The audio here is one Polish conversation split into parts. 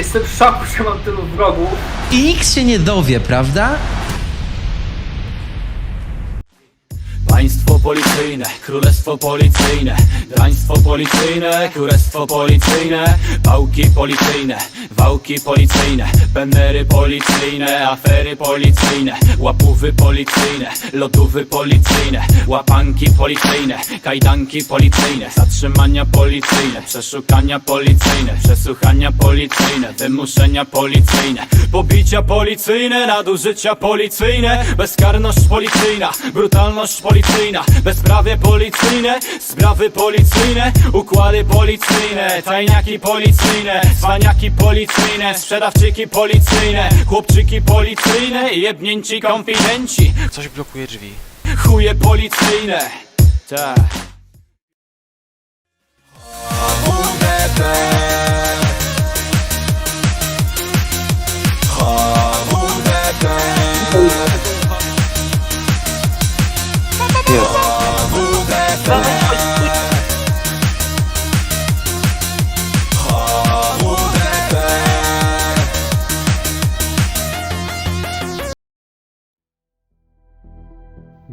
Jestem w szoku, że mam tylu wrogów. I nikt się nie dowie, prawda? Państwo policyjne, królestwo policyjne Draństwo policyjne, królestwo policyjne Pałki policyjne, wałki policyjne Penery policyjne, afery policyjne Łapówy policyjne, lotówy policyjne Łapanki policyjne, kajdanki policyjne Zatrzymania policyjne, przeszukania policyjne Przesłuchania policyjne, wymuszenia policyjne Pobicia policyjne, nadużycia policyjne Bezkarność policyjna, brutalność policyjna Bezprawie policyjne, sprawy policyjne Układy policyjne, tajniaki policyjne Zwaniaki policyjne, sprzedawczyki policyjne Chłopczyki policyjne, jebnięci konfidenci. Coś blokuje drzwi. Chuje policyjne. Tak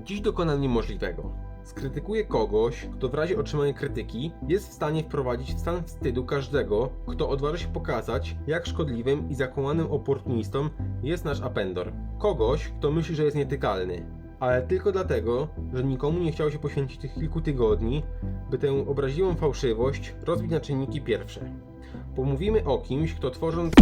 Dziś dokonam niemożliwego. Skrytykuję kogoś, kto w razie otrzymania krytyki jest w stanie wprowadzić w stan wstydu każdego, kto odważy się pokazać, jak szkodliwym i zakłamanym oportunistą jest nasz Apendor. Kogoś, kto myśli, że jest nietykalny. Ale tylko dlatego, że nikomu nie chciało się poświęcić tych kilku tygodni, by tę obraźliwą fałszywość rozbić na czynniki pierwsze. Pomówimy o kimś, kto tworząc